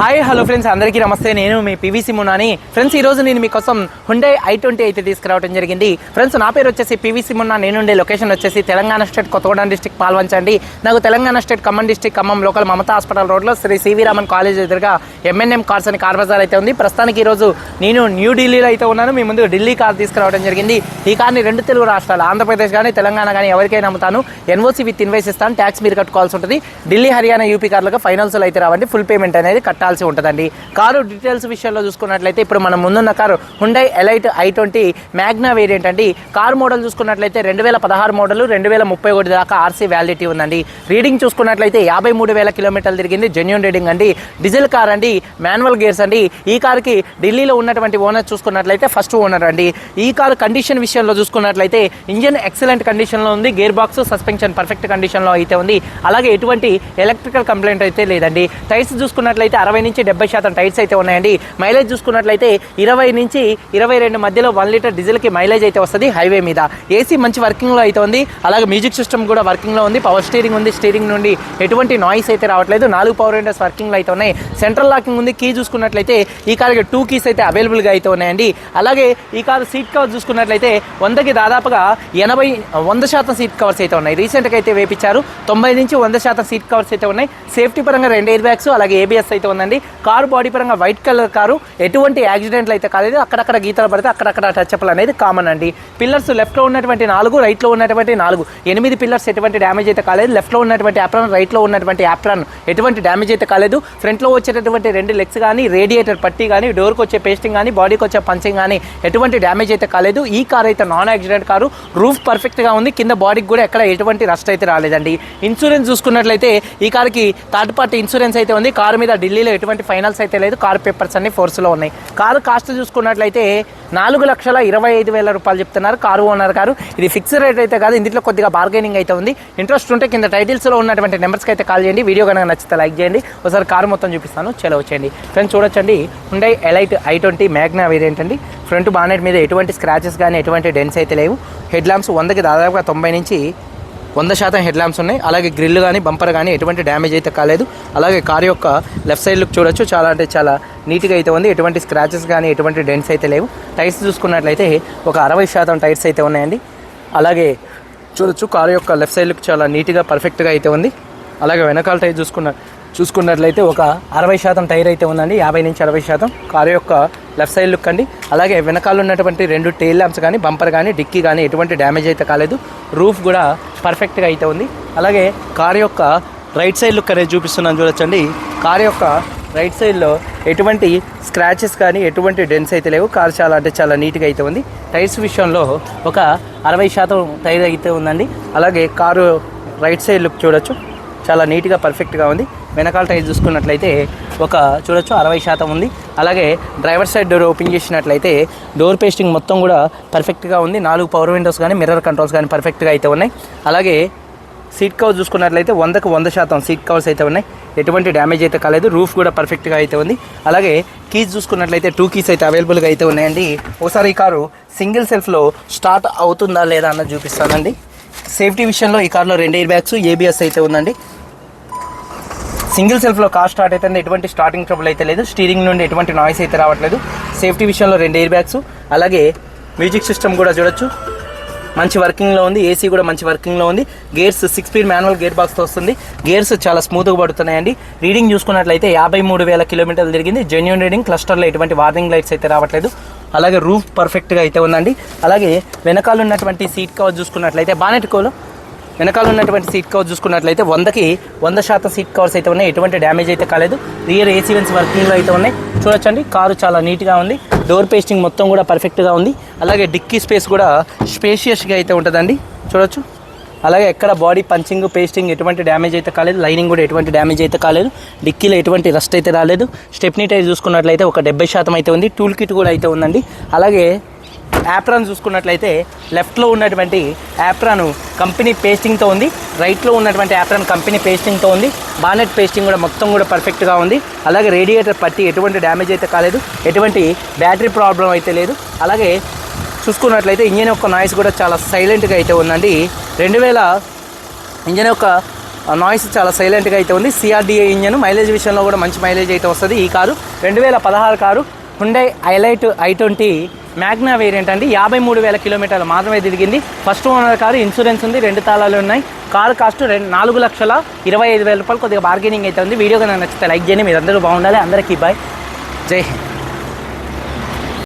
Hi hello friends అందరికీ నమస్తే. నేను మీ పివిసి మున్నాని ఫ్రెండ్స్ ఈ రోజు నేను మీకోసం హుండై ఐ ట్వంటీ అయితే తీసుకురావడం జరిగింది. ఫ్రెండ్స్ నా పేరు వచ్చేసి పీవీసీ మున్నా నేనుండే లొకేషన్ వచ్చేసి తెలంగాణ స్టేట్ కొత్తగూడెం డిస్టిక్ పాల్వంచండి నాకు Telangana state Khammam district Khammam local Mamata hospital రోడ్లో Shri C V Raman college ఎదురుగా ఎంఎన్ఎం కార్స్ అని కార్ బజార్ అయితే ఉంది. ప్రస్తుతానికి ఈ రోజు నేను న్యూఢిల్లీలో అయితే ఉన్నాను. మీ ముందు ఢిల్లీ కార్ తీసుకురావడం జరిగింది. ఈ కార్ని రెండు తెలుగు రాష్ట్రాలు ఆంధ్రప్రదేశ్ కానీ తెలంగాణ కానీ ఎవరికైనా అమ్ముతాను. ఎన్ఓసి విత్ ఇన్వైస్ ఇస్తాను. ట్యాక్స్ మీరు కట్టుకోవాల్సి ఉంటుంది. ఢిల్లీ హర్యానా యూపీ కార్లకు ఫైనల్స్లో అయితే రావండి. ఫుల్ పేమెంట్ అనేది పెట్టాల్సి ఉంటుందండి. కారు డీటెయిల్స్ విషయంలో చూసుకున్నట్లయితే ఇప్పుడు మనం ముందున్న car Hyundai Elite I twenty Magna variant అండి. కారు మోడల్ చూసుకున్నట్లయితే రెండు వేల పదహారు మోడల్ రెండు వేల ముప్పై ఒకటి దాకా ఆర్సీ వ్యాలిడిటీ ఉందండి. రీడింగ్ చూసుకున్నట్లయితే యాభై మూడు వేల కిలోమీటర్లు తిరిగింది. జెన్యున్ రీడింగ్ అండి. డీజిల్ కార్ అండి. మాన్యువల్ గేర్స్ అండి. ఈ కార్కి ఢిల్లీలో ఉన్నటువంటి ఓనర్ చూసుకున్నట్లయితే ఫస్ట్ ఓనర్ అండి. ఈ కారు కండిషన్ విషయంలో చూసుకున్నట్లయితే ఇంజిన్ ఎక్సలెంట్ కండిషన్లో ఉంది. గేర్ బాక్స్ సస్పెన్షన్ పర్ఫెక్ట్ కండిషన్లో అయితే ఉంది. అలాగే ఎటువంటి ఎలక్ట్రికల్ కంప్లైంట్ అయితే లేదండి. టైర్స్ చూసుకున్నట్లయితే అరవై నుంచి డెబ్బై శాతం టైర్స్ అయితే ఉన్నాయండి. మైలేజ్ చూసుకున్నట్లయితే ఇరవై నుంచి ఇరవై రెండు మధ్యలో వన్ లీటర్ డీజిల్కి మైలేజ్ అయితే వస్తుంది హైవే మీద. ఏసీ మంచి వర్కింగ్లో అయితే ఉంది. అలాగే మ్యూజిక్ సిస్టమ్ కూడా వర్కింగ్లో ఉంది. పవర్ స్టీరింగ్ ఉంది. స్టీరింగ్ నుండి ఎటువంటి నాయిస్ అయితే రావట్లేదు. నాలుగు పవర్ విండోస్ వర్కింగ్లో అయితే ఉన్నాయి. సెంట్రల్ లాకింగ్ ఉంది. కీ చూసుకున్నట్లయితే ఈ కార్కి టూ కీస్ అయితే అవైలబుల్గా అయితే ఉన్నాయండి. అలాగే ఈ కారు సీట్ కవర్ చూసుకున్నట్లయితే వందకి దాదాపుగా ఎనభై వంద శాతం సీట్ కవర్స్ అయితే ఉన్నాయి. రీసెంట్గా అయితే వేపించారు. తొంభై నుంచి వంద శాతం సీట్ కవర్స్ అయితే ఉన్నాయి. సేఫ్టీ పరంగా రెండు ఎయిర్ బ్యాగ్స్ అలాగే ఏబిఎస్ అయితే ఉందండి. కారు బాడీ పరంగా వైట్ కలర్ కారు. ఎటువంటి యాక్సిడెంట్లు అయితే కాలేదు. అక్కడక్కడ గీతలు పడితే అక్కడక్కడ టచ్అప్లు అనేది కామన్ అండి. పిల్లర్స్ లెఫ్ట్లో ఉన్నటువంటి నాలుగు రైట్లో ఉన్నటువంటి నాలుగు. ఎనిమిది పిల్లర్స్ ఎటువంటి డ్యామేజ్ అయితే కాలేదు. లెఫ్ట్లో ఉన్నటువంటి యాప్రాన్ రైట్లో ఉన్నటువంటి యాప్రాన్ ఎటువంటి డ్యామేజ్ అయితే కాలేదు. ఫ్రంట్లో వచ్చేటటువంటి రెండు లెగ్స్ కానీ రేడియేటర్ పట్టి కానీ డోర్కి వచ్చే పేస్టింగ్ కానీ బాడీకి వచ్చే పంచింగ్ కానీ ఎటువంటి డ్యామేజ్ అయితే కాలేదు. ఈ కార్ అయితే నాన్ యాక్సిడెంట్ కారు రూఫ్ పర్ఫెక్ట్గా ఉంది. కింద బాడీకి కూడా ఎక్కడ ఎటువంటి రస్ట్ అయితే రాలేదండి. ఇన్సూరెన్స్ చూసుకున్నట్లయితే ఈ కార్కి థర్డ్ పార్టీ ఇన్సూరెన్స్ అయితే ఉంది. కారు మీద ఢిల్లీలో ఎటువంటి ఫైనల్స్ అయితే లేదు. కారు పేపర్స్ అన్ని ఫోర్స్లో ఉన్నాయి. కారు కాస్ట్ చూసుకున్నట్లయితే నాలుగు లక్షల ఇరవై ఐదు వేల రూపాయలు చెప్తున్నారు కారు ఓనర్ కారు ఇది ఫిక్స్డ్ రేట్ అయితే కాదు. ఇందులో కొద్దిగా బార్గెనింగ్ అయితే ఉంది. ఇంట్రెస్ట్ ఉంటే కింద టైటిల్స్లో ఉన్నటువంటి నెంబర్స్కి అయితే కాల్ చేయండి. వీడియో కనుక నచ్చితే లైక్ చేయండి. ఒకసారి కారు మొత్తం చూపిస్తాను. చలో వచ్చేయండి ఫ్రెండ్స్ చూడొచ్చండి. Hyundai Elite I twenty Magna variant అండి. ఫ్రంట్ బానెట్ మీద ఎటువంటి స్క్రాచెస్ కానీ ఎటువంటి డెన్స్ అయితే లేవు. హెడ్ ల్యాంప్స్ వందకి దాదాపుగా తొంభై నుంచి వంద శాతం హెడ్ ల్యాంప్స్ ఉన్నాయి. అలాగే గ్రిల్ కానీ బంపర్ కానీ ఎటువంటి డ్యామేజ్ అయితే కాలేదు. అలాగే కార్ యొక్క లెఫ్ట్ సైడ్ లుక్ చూడొచ్చు. చాలా అంటే చాలా నీట్గా అయితే ఉంది. ఎటువంటి స్క్రాచెస్ కానీ ఎటువంటి డెంట్స్ అయితే లేవు. టైర్స్ చూసుకున్నట్లయితే ఒక అరవై శాతం టైర్స్ అయితే ఉన్నాయండి. అలాగే చూడొచ్చు కారు యొక్క లెఫ్ట్ సైడ్ లుక్ చాలా నీట్గా పర్ఫెక్ట్గా అయితే ఉంది. అలాగే వెనకాల టైర్ చూసుకున్న చూసుకున్నట్లయితే ఒక అరవై శాతం టైర్ అయితే ఉందండి. యాభై నుంచి అరవై శాతం కారు యొక్క లెఫ్ట్ సైడ్ లుక్ అండి. అలాగే వెనకాల ఉన్నటువంటి రెండు టైల్ ల్యాంప్స్ కానీ బంపర్ కానీ డిక్కీ కానీ ఎటువంటి డ్యామేజ్ అయితే కాలేదు. రూఫ్ కూడా పర్ఫెక్ట్గా అయితే ఉంది. అలాగే కార్ యొక్క రైట్ సైడ్ లుక్ అనేది చూపిస్తున్నాను చూడొచ్చండి. కార్ యొక్క రైట్ సైడ్లో ఎటువంటి స్క్రాచెస్ కానీ ఎటువంటి డెన్స్ అయితే లేవు. కార్ చాలా అంటే చాలా నీట్గా అయితే ఉంది. టైర్స్ విషయంలో ఒక అరవై శాతం టైర్ అయితే ఉందండి. అలాగే కారు రైట్ సైడ్ లుక్ చూడొచ్చు. చాలా నీట్గా పర్ఫెక్ట్గా ఉంది. వెనకాల టైర్ చూసుకున్నట్లయితే ఒక చూడొచ్చు అరవై శాతం ఉంది. అలాగే డ్రైవర్ సైడ్ డోర్ ఓపెన్ చేసినట్లయితే డోర్ పేస్టింగ్ మొత్తం కూడా పర్ఫెక్ట్గా ఉంది. నాలుగు పవర్ విండోస్ కానీ మిర్రర్ కంట్రోల్స్ కానీ పర్ఫెక్ట్గా అయితే ఉన్నాయి. అలాగే సీట్ కవర్ చూసుకున్నట్లయితే వందకు వంద శాతం సీట్ కవర్స్ అయితే ఉన్నాయి. ఎటువంటి డ్యామేజ్ అయితే కాలేదు. రూఫ్ కూడా పర్ఫెక్ట్గా అయితే ఉంది. అలాగే కీస్ చూసుకున్నట్లయితే టూ కీస్ అయితే అవైలబుల్గా అయితే ఉన్నాయండి. ఒకసారి ఈ కారు సింగిల్ సెల్ఫ్లో స్టార్ట్ అవుతుందా లేదా అన్నది చూపిస్తానండి. సేఫ్టీ విషయంలో ఈ కార్లో రెండు ఎయిర్ బ్యాగ్స్ ఏబిఎస్ అయితే ఉందండి. సింగిల్ సెల్ఫ్లో కార్ స్టార్ట్ అయితే ఎటువంటి స్టార్టింగ్ ట్రబుల్ అయితే లేదు. స్టీరింగ్ నుండి ఎటువంటి నాయిస్ అయితే రావట్లేదు. సేఫ్టీ విషయంలో రెండు ఎయిర్ బ్యాగ్స్ అలాగే మ్యూజిక్ సిస్టమ్ కూడా చూడొచ్చు. మంచి వర్కింగ్లో ఉంది. ఏసీ కూడా మంచి వర్కింగ్లో ఉంది. Gears six speed manual gear బాక్స్తో వస్తుంది. గేర్స్ చాలా స్మూత్గా పడుతున్నాయండి. రీడింగ్ చూసుకున్నట్లయితే యాభై మూడు వేల కిలోమీటర్లు తిరిగింది. జెన్యున్ రీడింగ్ క్లస్టర్లో ఎటువంటి వార్నింగ్ లైట్స్ అయితే రావట్లేదు. అలాగే రూఫ్ పర్ఫెక్ట్గా అయితే ఉందండి. అలాగే వెనకాల ఉన్నటువంటి సీట్ కవర్ చూసుకున్నట్లయితే బానెట్ కోలో వెనకాల ఉన్నటువంటి సీట్ కవర్ చూసుకున్నట్లయితే వందకి వంద శాతం సీట్ కవర్స్ అయితే ఉన్నాయి. ఎటువంటి డ్యామేజ్ అయితే కాలేదు. రియర్ ఏసీ వెన్స్ వర్కింగ్లో అయితే ఉన్నాయి. చూడొచ్చండి. కారు చాలా నీట్గా ఉంది. డోర్ పేస్టింగ్ మొత్తం కూడా పర్ఫెక్ట్గా ఉంది. అలాగే డిక్కీ స్పేస్ కూడా స్పేషియస్గా అయితే ఉంటుందండి. చూడొచ్చు. అలాగే ఎక్కడ బాడీ పంచింగ్ పేస్టింగ్ ఎటువంటి డ్యామేజ్ అయితే కాలేదు. లైనింగ్ కూడా ఎటువంటి డ్యామేజ్ అయితే కాలేదు. డిక్కీలో ఎటువంటి రస్ట్ అయితే రాలేదు. స్టెప్నీ టైర్ చూసుకున్నట్లయితే ఒక డెబ్బై శాతం అయితే ఉంది. టూల్ కిట్ కూడా అయితే ఉందండి. అలాగే యాప్రాన్ చూసుకున్నట్లయితే లెఫ్ట్లో ఉన్నటువంటి యాప్రాన్ కంపెనీ పేస్టింగ్తో ఉంది. రైట్లో ఉన్నటువంటి యాప్రాన్ కంపెనీ పేస్టింగ్తో ఉంది. బానెట్ పేస్టింగ్ కూడా మొత్తం కూడా పర్ఫెక్ట్గా ఉంది. అలాగే రేడియేటర్ పట్టి ఎటువంటి డ్యామేజ్ అయితే కాలేదు. ఎటువంటి బ్యాటరీ ప్రాబ్లం అయితే లేదు. అలాగే చూసుకున్నట్లయితే ఇంజన్ యొక్క నాయిస్ కూడా చాలా సైలెంట్గా అయితే ఉందండి. రెండు వేల ఇంజన్ యొక్క నాయిస్ చాలా సైలెంట్గా అయితే ఉంది. సిఆర్డిఏ ఇంజన్ మైలేజ్ విషయంలో కూడా మంచి మైలేజ్ అయితే వస్తుంది ఈ కారు. రెండు వేల పదహారు car Hyundai Elite I twenty Magna variant అండి. యాభై మూడు వేల కిలోమీటర్లు మాత్రమే తిరిగింది. ఫస్ట్ ఓనర్ కారు ఇన్సూరెన్స్ ఉంది రెండు తాళాలు ఉన్నాయి. కారు కాస్ట్ రెండు నాలుగు లక్షల ఇరవై ఐదు వేల రూపాయలు కొద్దిగా బార్గెనింగ్ అయితే ఉంది. వీడియో కనుక నచ్చితే లైక్ చేయండి. మీరు అందరూ బాగుండాలి. అందరికీ బాయ్ జై హింద్.